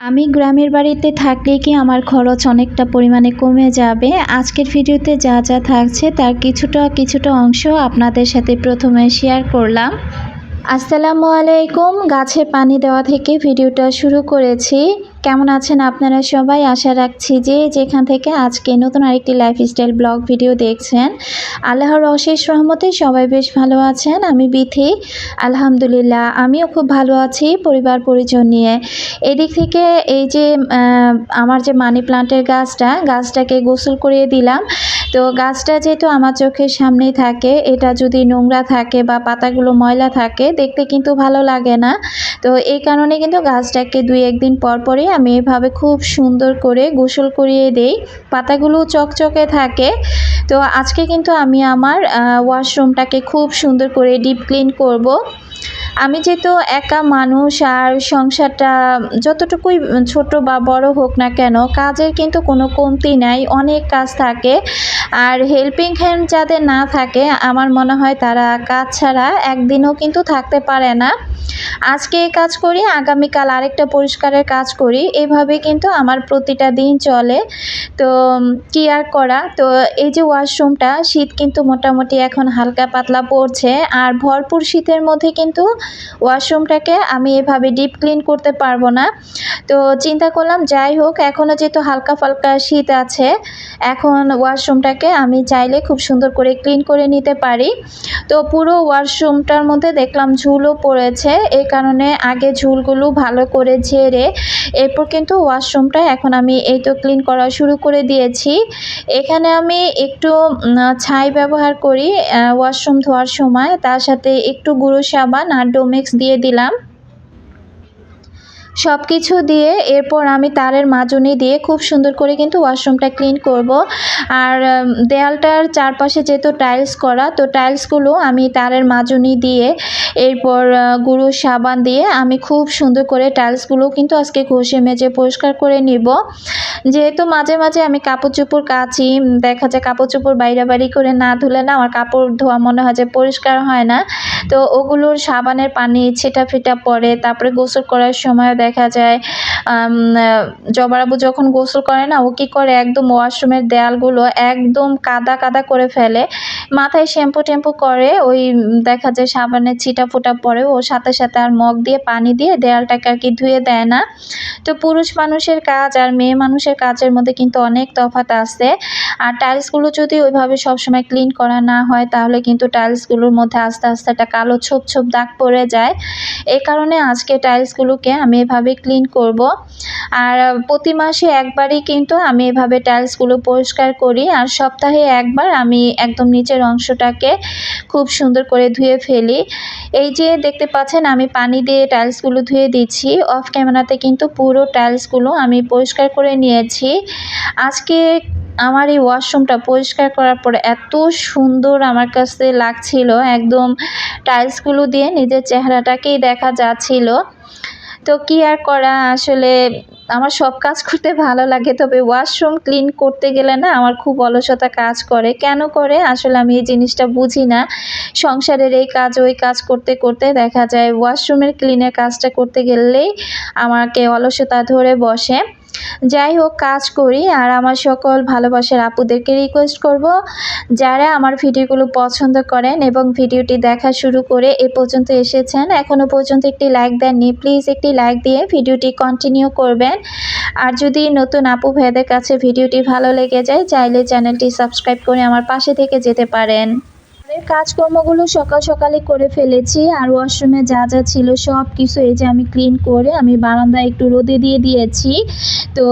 আমি গ্রামের বাড়িতে থাকলে কি আমার খরচ অনেকটা পরিমাণে কমে যাবে? আজকের ভিডিওতে যা যা থাকছে তার কিছুটা কিছুটা অংশ আপনাদের সাথে প্রথমে শেয়ার করলাম। আসসালামু আলাইকুম। গাছে পানি দেওয়া থেকে ভিডিওটা শুরু করেছি। কেমন আছেন আপনারা সবাই? আশা রাখছি যে যেখান থেকে আজকে নতুন আরেকটি লাইফস্টাইল ব্লগ ভিডিও দেখছেন, আল্লাহর অশেষ রহমতে সবাই বেশ ভালো আছেন। আমি বিথি, আলহামদুলিল্লাহ, আমিও খুব ভালো আছি পরিবার পরিজন নিয়ে। এদিক থেকে এই যে আমার যে মানি প্লান্টের গাছটা, গাছটাকে গোসল করিয়ে দিলাম। তো গাছটা যেহেতু আমার চোখের সামনেই থাকে, এটা যদি নোংরা থাকে বা পাতাগুলো ময়লা থাকে, দেখতে কিন্তু ভালো লাগে না। তো এই কারণে কিন্তু গাছটাকে দুই একদিন পর পরই আমি এভাবে খুব সুন্দর করে গোসল করিয়ে দেই। পাতাগুলো চকচকে থাকে। তো আজকে কিন্তু আমি আমার ওয়াশরুমটাকে খুব সুন্দর করে ডিপ ক্লিন করব। আমি যেহেতু একা মানুষ আর সংসারটা যতটুকুই ছোট বা বড় হোক না কেন, কাজের কিন্তু কোনো কমতি নাই, অনেক কাজ থাকে। আর হেল্পিং হ্যান্ড যাদের না থাকে, আমার মনে হয় তারা কাজ ছাড়া একদিনও কিন্তু থাকতে পারে না। আজকে এই কাজ করি, আগামীকাল আরেকটা পরিষ্কারের কাজ করি, এভাবে কিন্তু আমার প্রতিটা দিন চলে। তো কি আর করা? তো এই যে ওয়াশরুমটা শীত কিন্তু মোটামুটি এখন হালকা পাতলা পড়ছে, আর ভরপুর শীতের মধ্যে কিন্তু ওয়াশরুমটাকে আমি এভাবে ডিপ ক্লিন করতে পারব না। তো চিন্তা করলাম, যাই হোক এখনও যেহেতু হালকা ফালকা শীত আছে, এখন ওয়াশরুমটাকে আমি চাইলে খুব সুন্দর করে ক্লিন করে নিতে পারি। তো পুরো ওয়াশরুমটার মধ্যে দেখলাম ঝুলও পড়েছে, এই কারণে আগে ঝুলগুলো ভালো করে ঝেড়ে এরপর কিন্তু ওয়াশরুমটা এখন আমি এই তো ক্লিন করা শুরু করে দিয়েছি। এখানে আমি একটু ছাই ব্যবহার করি ওয়াশরুম ধোয়ার সময়, তার সাথে একটু গুঁড়ো সাবান আর ডোমেক্স দিয়ে দিলাম। সব কিছু দিয়ে এরপর আমি তারের মাজনি দিয়ে খুব সুন্দর করে কিন্তু ওয়াশরুমটা ক্লিন করব। আর দেয়ালটার চারপাশে যেহেতু টাইলস করা, তো টাইলসগুলো আমি তারের মাজনি দিয়ে, এরপর গুঁড়ো সাবান দিয়ে আমি খুব সুন্দর করে টাইলসগুলো কিন্তু আজকে ঘষে মেজে পরিষ্কার করে নিব। যেহেতু মাঝে মাঝে আমি কাপড় চোপড় কাচি দেখা যায় কাপড় চোপড় বাইরে বাড়ি করে না ধুলে না আমার কাপড় ধোয়া মনে হয় যে পরিষ্কার হয় না। তো ওগুলোর সাবানের পানি ছিটা ফিটা পড়ে তারপরে গোসল করার সময় দেখা যায়। জবরাবু যখন গোসল করে না, ও কী করে? একদম ওয়াশরুমের দেয়ালগুলো একদম কাদা কাদা করে ফেলে। মাথায় শ্যাম্পু ট্যাম্পু করে, ওই দেখা যায় সাবানের ছিটা ফোটা পরে ওর সাথে সাথে আর মগ দিয়ে, পানি দিয়ে দেয়ালটাকে আর কি ধুয়ে দেয় না। তো পুরুষ মানুষের কাজ আর মেয়ে মানুষের কাজের মধ্যে কিন্তু অনেক তফাত আছে। আর টাইলসগুলো যদি ওইভাবে সবসময় ক্লিন করা না হয়, তাহলে কিন্তু টাইলসগুলোর মধ্যে আস্তে আস্তে একটা কালো ছোপ ছোপ দাগ পড়ে যায়। এই কারণে আজকে টাইলসগুলোকে আমি এভাবে ক্লিন করব। আর প্রতি মাসে একবারই কিন্তু আমি এভাবে টাইলসগুলো পরিষ্কার করি। আর সপ্তাহে একবার আমি একদম নিচের অংশটাকে খুব সুন্দর করে ধুয়ে ফেলি। এই যে দেখতে পাচ্ছেন, আমি পানি দিয়ে টাইলসগুলো ধুয়ে দিচ্ছি। অফ ক্যামেরাতে কিন্তু পুরো টাইলসগুলো আমি পরিষ্কার করে নিয়েছি। আজকে আমার এই ওয়াশরুমটা পরিষ্কার করার পরে এত সুন্দর আমার কাছে লাগছিল। একদম টাইলসগুলো দিয়ে নিজের চেহারাটাকেই দেখা যাচ্ছিল। তো কি আর করা? আসলে আমার সব কাজ করতে ভালো লাগে, তবে ওয়াশরুম ক্লিন করতে গেলে না আমার খুব অলসতা কাজ করে। কেন করে? আসলে আমি এই জিনিসটা বুঝি না। সংসারের এই কাজ, ওই কাজ করতে করতে দেখা যায় ওয়াশরুমের ক্লিনের কাজটা করতে গেলেই আমাকে অলসতা ধরে বসে। যাই হোক, কাজ করি আর আমার সকল ভালোবাসার আপুদেরকে রিকোয়েস্ট করব যারা আমার ভিডিওগুলো পছন্দ করেন এবং ভিডিওটি দেখা শুরু করে এ পর্যন্ত এসেছেন এখনও পর্যন্ত একটি লাইক দেননি প্লিজ একটি লাইক দিয়ে ভিডিওটি কন্টিনিউ করবেন। আর যদি নতুন আপু ভাইদের কাছে ভিডিওটি ভালো লেগে যায়, চাইলে চ্যানেলটি সাবস্ক্রাইব করে আমার পাশে থেকে যেতে পারেন। ঘরের কাজকর্মগুলো সকাল সকালে করে ফেলেছি আর ওয়াশরুমে যা যা ছিল সব কিছু এই যে আমি ক্লিন করে আমি বারান্দায় একটু রোদে দিয়ে দিয়েছি। তো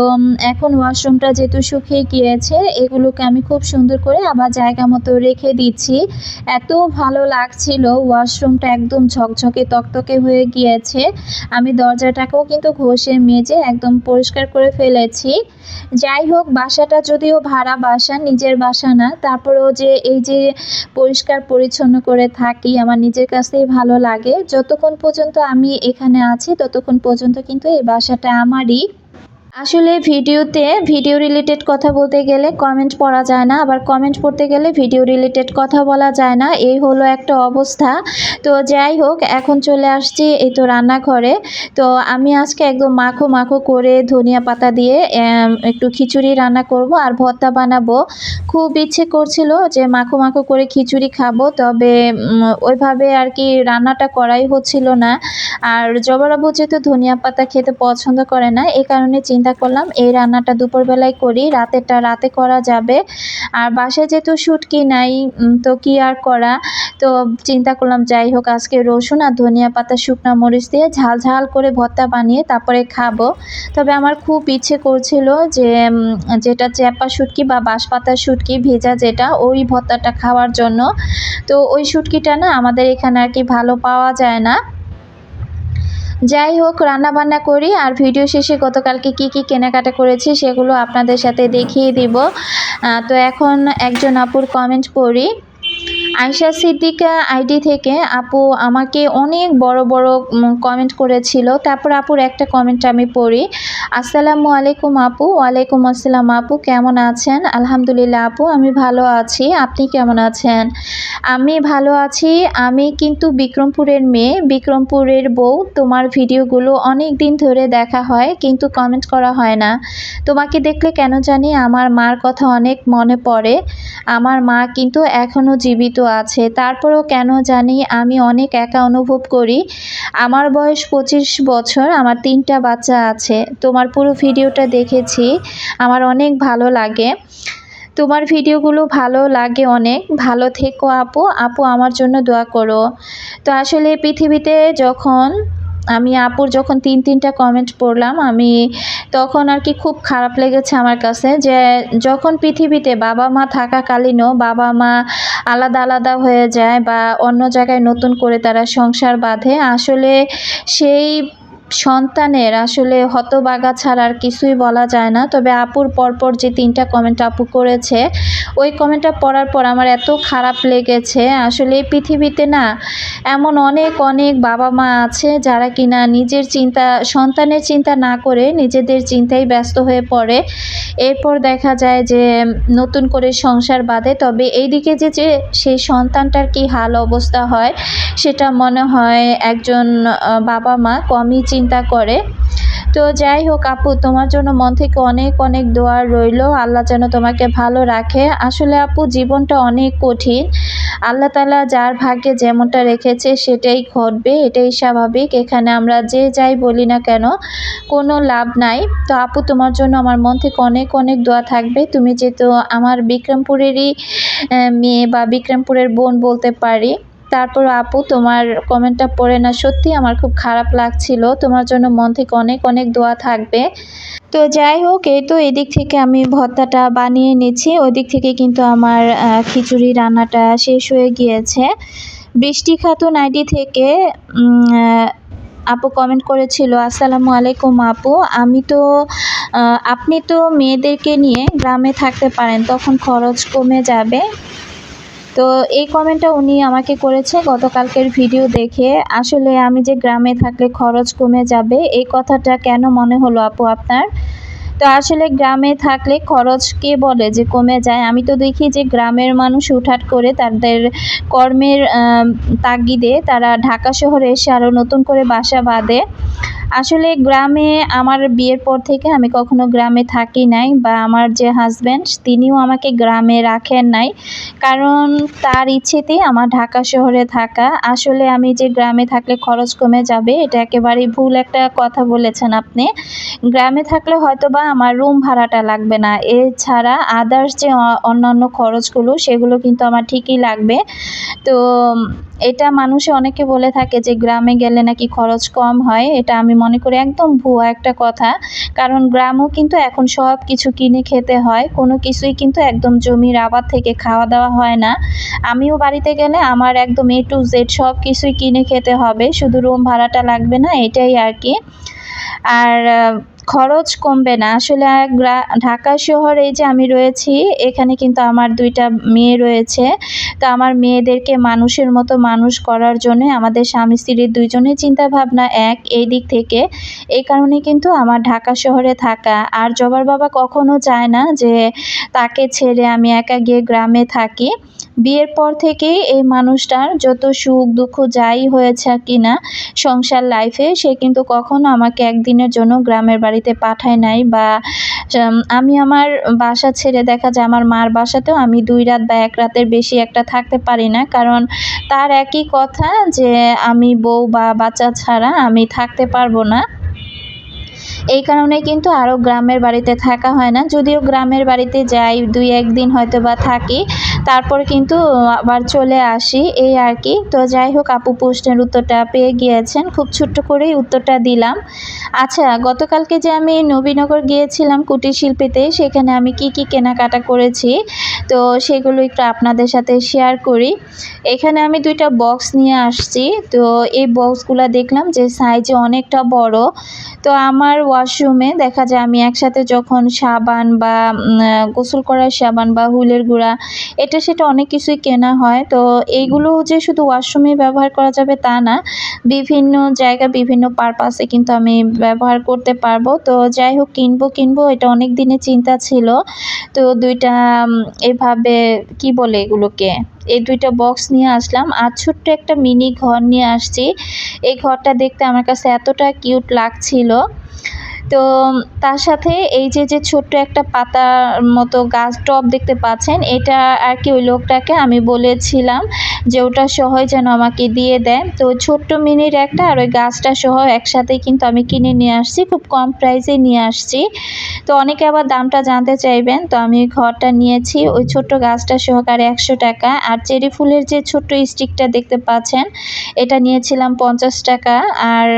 এখন ওয়াশরুমটা যেহেতু শুকিয়ে গিয়েছে, এগুলোকে আমি খুব সুন্দর করে আবার জায়গা মতো রেখে দিচ্ছি। এত ভালো লাগছিল, ওয়াশরুমটা একদম ঝকঝকে তকতকে হয়ে গিয়েছে। আমি দরজাটাকেও কিন্তু ঘষে মেজে একদম পরিষ্কার করে ফেলেছি। যাই হোক, বাসাটা যদিও ভাড়া বাসা, নিজের বাসা না, তারপরেও যে এই যে পরিষ্কার পরিচ্ছন্ন করে থাকি, আমার নিজের কাছেই ভালো লাগে। যতক্ষণ পর্যন্ত আমি এখানে আছি, ততক্ষণ পর্যন্ত কিন্তু এই বাসাটা আমারই। আসলে ভিডিওতে ভিডিও রিলেটেড কথা বলতে গেলে কমেন্ট পড়া যায় না, আবার কমেন্ট পড়তে গেলে ভিডিও রিলেটেড কথা বলা যায় না, এই হলো একটা অবস্থা। তো যাই হোক, এখন চলে আসছি এই তো রান্নাঘরে। তো আমি আজকে একদম মাখো মাখো করে ধনিয়া পাতা দিয়ে একটু খিচুড়ি রান্না করব আর ভর্তা বানাবো। খুব ইচ্ছে করছিল যে মাখো মাখো করে খিচুড়ি খাব, তবে ওইভাবে আর কি রান্নাটা করাই হচ্ছিল না। আর জবরাবু যেহেতু ধনিয়া পাতা খেতে পছন্দ করে না এই কারণে চিন্তা চিন্তা করলাম, এই রান্নাটা দুপুরবেলায় করি, রাতেরটা রাতে করা যাবে। আর বাসায় যেহেতু শুটকি নাই তো কি আর করা? তো চিন্তা করলাম, যাই হোক, আজকে রসুন আর ধনিয়া পাতা, শুকনো মরিচ দিয়ে ঝাল ঝাল করে ভর্তা বানিয়ে তারপরে খাব। তবে আমার খুব ইচ্ছে করছিল যে যেটা চ্যাপা শুটকি বা বাঁশপাতা শুটকি ভেজা যেটা, ওই ভর্তাটা খাওয়ার জন্য। তো ওই শুটকিটা না আমাদের এখানে আর কি ভালো পাওয়া যায় না। যাই হোক রান্নাবান্না করি আর ভিডিও শেষে গতকালকে কি কি কেনাকাটা করেছি সেগুলো আপনাদের সাথে দেখিয়ে দিব। তো এখন একজন আপুর কমেন্ট পড়ি আয়শা সিদ্দিকা আইডি থেকে আপু আমাকে অনেক বড় বড় কমেন্ট করেছিল। তারপর আপুর একটা কমেন্ট আমি পড়ি। আসসালামু আলাইকুম আপু, ওয়ালাইকুম আসসালাম আপু, কেমন আছেন? আলহামদুলিল্লাহ আপু, আমি ভালো আছি। আপনি কেমন আছেন? আমি ভালো আছি। আমি কিন্তু বিক্রমপুরের মেয়ে। বিক্রমপুরের বউ, তোমার ভিডিওগুলো অনেক দিন ধরে দেখা হয়, কিন্তু কমেন্ট করা হয় না। তোমাকে দেখলে কেন জানি আমার মার কথা অনেক মনে পড়ে। আমার মা কিন্তু এখনও জীবিত আছে। তারপরেও কেন জানি আমি অনেক একা অনুভব করি। আমার বয়স পঁচিশ বছর, আমার তিনটা বাচ্চা আছে। তোমার পুরো ভিডিওটা দেখেছি, আমার অনেক ভালো লাগে। তোমার ভিডিওগুলো ভালো লাগে অনেক। ভালো থেকো আপু। আপু আমার জন্য দোয়া করো। তো আসলে পৃথিবীতে যখন আমি আপুর যখন তিন, তিনটা কমেন্ট পড়লাম, আমি তখন আর কি খুব খারাপ লেগেছে আমার কাছে যে যখন পৃথিবীতে বাবা মা থাকাকালীনও বাবা মা আলাদা আলাদা হয়ে যায় বা অন্য জায়গায় নতুন করে তারা সংসার বাঁধে, আসলে সেই সন্তানের আসলে হতবাগা ছাড়া আর কিছুই বলা যায় না। তবে আপুর পরপর যে তিনটা কমেন্ট আপু করেছে, ওই কমেন্টটা পড়ার পর আমার এত খারাপ লেগেছে। আসলে এই পৃথিবীতে না এমন অনেক অনেক বাবা মা আছে যারা কিনা নিজের চিন্তা, সন্তানের চিন্তা না করে নিজেদের চিন্তায় ব্যস্ত হয়ে পড়ে। এরপর দেখা যায় যে নতুন করে সংসার বাঁধে। তবে এইদিকে যে যে সেই সন্তানটার কি হাল অবস্থা হয়, সেটা মনে হয় একজন বাবা মা কমই চিন্তা করে। তো যাই হোক আপু, তোমার জন্য মন থেকে অনেক অনেক দোয়া রইল। আল্লাহ যেন তোমাকে ভালো রাখে। আসলে আপু, জীবনটা অনেক কঠিন। আল্লাহ তালা যার ভাগ্যে যেমনটা রেখেছে সেটাই ঘটবে, এটাই স্বাভাবিক। এখানে আমরা যে যাই বলি না কেন, কোনো লাভ নাই। তো আপু, তোমার জন্য আমার মন থেকে অনেক অনেক দোয়া থাকবে। তুমি যেহেতু আমার বিক্রমপুরেরই মেয়ে বা বিক্রমপুরের বোন বলতে পারি। তারপর আপু, তোমার কমেন্টটা পড়ে না, সত্যি আমার খুব খারাপ লাগছিল। তোমার জন্য মন থেকে অনেক অনেক দোয়া থাকবে। তো যাই হোক, এই তো এদিক থেকে আমি ভর্তাটা বানিয়ে নিচ্ছি। ওই দিক থেকে কিন্তু আমার খিচুড়ি রান্নাটা শেষ হয়ে গিয়েছে। বৃষ্টি খাতুন আইডি থেকে আপু কমেন্ট করেছিল, আসসালামু আলাইকুম আপু। আমি তো আপনি তো মেয়েদেরকে নিয়ে গ্রামে থাকতে পারেন, তখন খরচ কমে যাবে। তো এই কমেন্টটা উনি আমাকে করেছে গতকালকের ভিডিও দেখে। আসলে আমি যে গ্রামে থাকলে খরচ কমে যাবে, এই কথাটা কেন মনে হলো আপু আপনার? তো আসলে গ্রামে থাকলে খরচ কে বলে যে কমে যায়? আমি তো দেখি যে গ্রামের মানুষ উঠাট করে তাদের কর্মের তাগিদে তারা ঢাকা শহরে এসে আরও নতুন করে বাসা বাঁধে। আসলে গ্রামে আমার বিয়ের পর থেকে আমি কখনো গ্রামে থাকি নাই বা আমার যে হাজব্যান্ড তিনিও আমাকে গ্রামে রাখেন নাই। কারণ তার ইচ্ছেতেই আমার ঢাকা শহরে থাকা। আসলে আমি যে গ্রামে থাকলে খরচ কমে যাবে, এটা একেবারেই ভুল একটা কথা বলেছেন আপনি। গ্রামে থাকলে হয়তো বা আমার রুম ভাড়াটা লাগবে না। এছাড়া আদার্স যে অন্যান্য খরচগুলো, সেগুলো কিন্তু আমার ঠিকই লাগবে। তো এটা মানুষে অনেকে বলে থাকে যে, গ্রামে গেলে নাকি খরচ কম হয়? এটা আমি মনে করি একদম ভুয়া একটা কথা। কারণ গ্রামও কিন্তু এখন সব কিছু কিনে খেতে হয়, কোনো কিছুই কিন্তু একদম জমির আবাদ থেকে খাওয়া দাওয়া হয় না। আমিও বাড়িতে গেলে আমার একদম এ টু জেড সব কিছুই কিনে খেতে হবে, শুধু রুম ভাড়াটা লাগবে না, এটাই আর কি। আর খরচ কমবে না। আসলে ঢাকা শহরে যে আমি রয়েছি, এখানে কিন্তু আমার দুইটা মেয়ে রয়েছে। তো আমার মেয়েদেরকে মানুষের মতো মানুষ করার জন্য আমাদের স্বামী স্ত্রীর দুইজনের চিন্তা ভাবনা এক এই দিক থেকে। এই কারণে কিন্তু আমার ঢাকা শহরে থাকা। আর জবার বাবা কখনো চায় না যে তাকে ছেড়ে আমি একা গিয়ে গ্রামে থাকি। বিয়ের পর থেকেই এই মানুষটার যত সুখ দুঃখ যাই হয়েছে কি না সংসার লাইফে সে কিন্তু কখনো আমাকে একদিনের জন্য গ্রামের বাড়িতে পাঠায় নাই বা আমি আমার বাসা ছেড়ে দেখা যায় আমার মার বাসাতেও আমি দুই রাত বা এক রাতের বেশি একটা থাকতে পারি না। কারণ তার একই কথা যে, আমি বউ বা বাচ্চা ছাড়া আমি থাকতে পারব না। এই কারণে কিন্তু আরও গ্রামের বাড়িতে থাকা হয় না। যদিও গ্রামের বাড়িতে যাই, দুই একদিন হয়তো বা থাকি, তারপর কিন্তু আবার চলে আসি। এই আর কি। তো যাই হোক, আপু প্রশ্নের উত্তরটা পেয়ে গিয়েছেন। খুব ছোট্ট করেই উত্তরটা দিলাম। আচ্ছা গতকালকে যে আমি নবীনগর গিয়েছিলাম কুটির শিল্পীতে, সেখানে আমি কি কি কেনাকাটা করেছি? তো সেগুলো একটু আপনাদের সাথে শেয়ার করি। এখানে আমি দুইটা বক্স নিয়ে আসছি। তো এই বক্সগুলো দেখলাম যে সাইজে অনেকটা বড়। তো আমার ওয়াশরুমে দেখা যায় আমি একসাথে যখন সাবান বা গোসল করার সাবান বা হুলের গুঁড়া, এটা সেটা অনেক কিছুই কেনা হয়। তো এইগুলো যে শুধু ওয়াশরুমে ব্যবহার করা যাবে তা না, বিভিন্ন জায়গা বিভিন্ন পারপাসে কিন্তু আমি ব্যবহার করতে পারব। তো যাই হোক, কিনবো কিনবো, এটা অনেক দিনের চিন্তা ছিল। তো দুইটা এভাবে কি বলে এগুলোকে, এই দুইটা বক্স নিয়ে আসলাম। আর ছোট্ট একটা মিনি ঘর নিয়ে আসছি। এই ঘরটা দেখতে আমার কাছে এতটা কিউট লাগছিল। তো তার সাথে এই যে যে ছোট্ট একটা পাতার মতো গাছ টব দেখতে পাচ্ছেন, এটা আর কি ওই লোকটাকে আমি বলেছিলাম যে ওটা সহ যেন আমাকে দিয়ে দেয়। তো ছোট্ট মিনির একটা আর ওই গাছটা সহ একসাথেই কিন্তু আমি কিনে নিয়ে আসছি, খুব কম প্রাইসে নিয়ে আসছি। তো অনেকে আবার দামটা জানতে চাইবেন, তো আমি ঘরটা নিয়েছি। ওই ছোট্ট গাছটা সহকারে একশো টাকা। আর চেরি ফুলের যে ছোট্ট স্টিকটা দেখতে পাচ্ছেন, এটা নিয়েছিলাম পঞ্চাশ টাকা। আর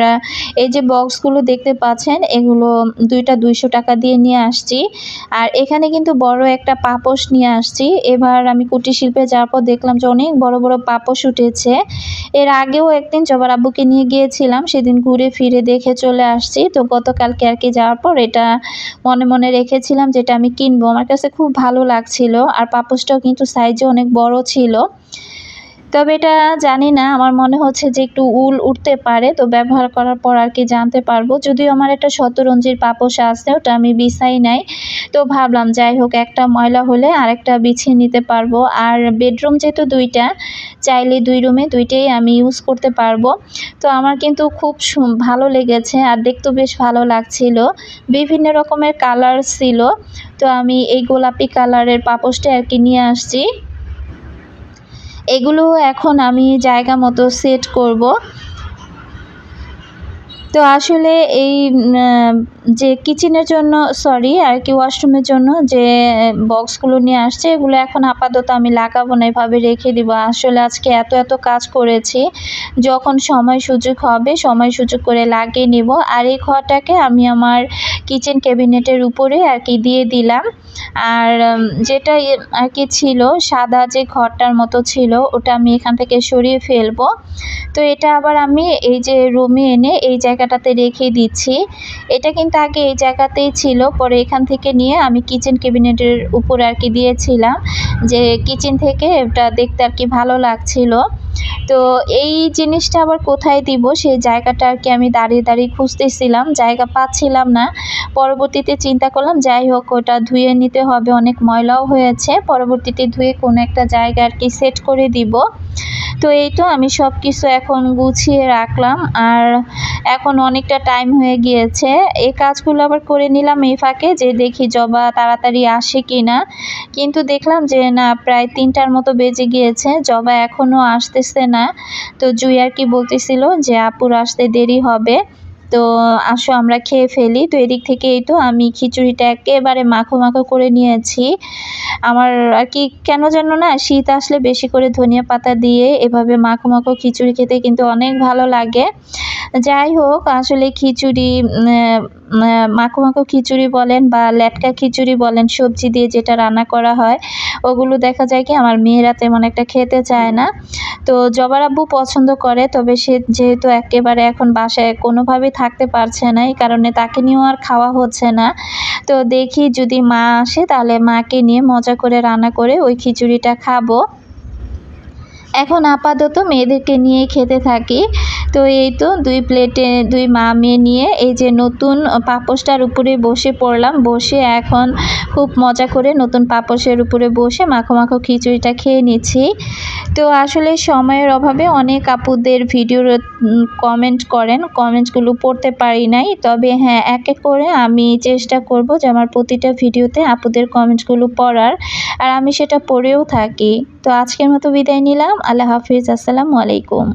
এই যে বক্সগুলো দেখতে পাচ্ছেন, এগুলো দুইটা দুইশো টাকা দিয়ে নিয়ে আসছি। আর এখানে কিন্তু বড় একটা পাপোশ নিয়ে আসছি। এবার আমি কুটির শিল্পে যাওয়ার পর দেখলাম যে অনেক বড় বড় পাপোশ উঠেছে এর আগেও একদিন জবার আব্বুকে নিয়ে গিয়েছিলাম, সেদিন ঘুরে ফিরে দেখে চলে আসছি। তো গতকালকে আর কি যাওয়ার পর এটা মনে মনে রেখেছিলাম যেটা আমি কিনবো। আমার কাছে খুব ভালো লাগছিল। আর পাপসটাও কিন্তু সাইজে অনেক বড় ছিল। তবে এটা জানি না, আমার মনে হচ্ছে যে একটু উল উঠতে পারে, তো ব্যবহার করার পর আর কি জানতে পারব। যদিও আমার একটা শতরঞ্জির পাপোশ আছে, ওটা আমি বিছাই নাই। তো ভাবলাম যাই হোক, একটা ময়লা হলে আরেকটা বিছিয়ে নিতে পারব। আর বেডরুম যেহেতু দুইটা, চাইলে দুই রুমে দুইটাই আমি ইউজ করতে পারব। তো আমার কিন্তু খুব ভালো লেগেছে আর দেখতেও বেশ ভালো লাগছিল। বিভিন্ন রকমের কালার ছিল। তো আমি এই গোলাপি কালারের পাপোশটা আর কি নিয়ে আসছি। এগুলো এখন আমি জায়গা মতো সেট করব। তো আসলে এই যে কিচেনের জন্য সরি আর কি ওয়াশরুমের জন্য যে বক্সগুলো নিয়ে আসছে, এগুলো এখন আপাতত আমি লাগাবো না, এভাবে রেখে দিব। আসলে আজকে এত এত কাজ করেছি, যখন সময় সুযোগ হবে, সময় সুযোগ করে লাগিয়ে নিব। আর এই ঘরটাকে আমি আমার কিচেন ক্যাবিনেটের উপরে আর কি দিয়ে দিলাম। আর যেটা আর কি ছিল, সাদা যে ঘরটার মতো ছিল, ওটা আমি এখান থেকে সরিয়ে ফেলব। তো এটা আবার আমি এই যে রুমে এনে এই জায়গাটাতে রেখে দিচ্ছি। এটা কিন্তু আগে এই জায়গাতেই ছিল, পরে এখান থেকে নিয়ে আমি কিচেন ক্যাবিনেটের উপর আর কি দিয়েছিলাম যে কিচেন থেকে এটা দেখতে আর কি ভালো লাগছিল। তো এই জিনিসটা আবার কোথায় দিব? সেই জায়গাটা আর কি আমি দাঁড়িয়ে দাঁড়িয়ে খুঁজতেছিলাম, জায়গা পাচ্ছিলাম না। পরবর্তীতে চিন্তা করলাম, যাই হোক, ওটা ধুয়ে নিতে হবে, অনেক ময়লাও হয়েছে। পরবর্তীতে ধুয়ে কোনো একটা জায়গা আর কি সেট করে দিব। তো এই তো আমি সব কিছু এখন গুছিয়ে রাখলাম, আর এখন অনেকটা টাইম হয়ে গিয়েছে। এই কাজগুলো আবার করে নিলাম এই ফাঁকে যে দেখি জবা তাড়াতাড়ি আসে কি না কিন্তু দেখলাম যে না, প্রায় তিনটার মতো বেজে গিয়েছে, জবা এখনও আসতেছে না। তো জুই আর কি বলতেছিল যে আপুর আসতে দেরি হবে। তো আসো, আমরা খেয়ে ফেলি। তো এদিক থেকে এই তো আমি খিচুড়িটা একেবারে মাখো মাখো করে নিয়েছি। আমার আর কি কেন যেন না, শীত আসলে বেশি করে ধনিয়া পাতা দিয়ে এভাবে মাখো মাখো খিচুড়ি খেতে কিন্তু অনেক ভালো লাগে। যাই হোক, আসলে খিচুড়ি মাখো মাখো খিচুড়ি বলেন বা লেটকা খিচুড়ি বলেন, সবজি দিয়ে যেটা রান্না করা হয়, ওগুলো দেখা যায় কি আমার মেয়েরা তেমন একটা খেতে চায় না। তো জবার আব্বু পছন্দ করে, তবে সে যেহেতু একেবারে এখন বাসায় কোনোভাবেই থাকতে পারছে না, এই কারণে তাকে নিয়েও আর খাওয়া হচ্ছে না। তো দেখি যদি মা আসে, তাহলে মাকে নিয়ে মজা করে রান্না করে ওই খিচুড়িটা খাব। এখন আপাতত মেয়েদেরকে নিয়ে খেতে থাকি। তো এই তো দুই প্লেটে দুই মা মেয়ে নিয়ে এই যে নতুন পাপোশটার উপরে বসে পড়লাম। বসে এখন খুব মজা করে নতুন পাপোশের উপরে বসে মাখো মাখো খিচুড়িটা খেয়ে নিচ্ছি। তো আসলে সময়ের অভাবে অনেক আপুদের ভিডিওর কমেন্ট করেন। কমেন্টসগুলো পড়তে পারি নাই। তবে হ্যাঁ এক এক করে আমি চেষ্টা করব যে আমার প্রতিটা ভিডিওতে আপুদের কমেন্টসগুলো পড়ার। আর আমি সেটা পড়েও থাকি। তো আজকের মতো বিদায় নিলাম। আল্লাহ হাফিজ আসসালামু আলাইকুম।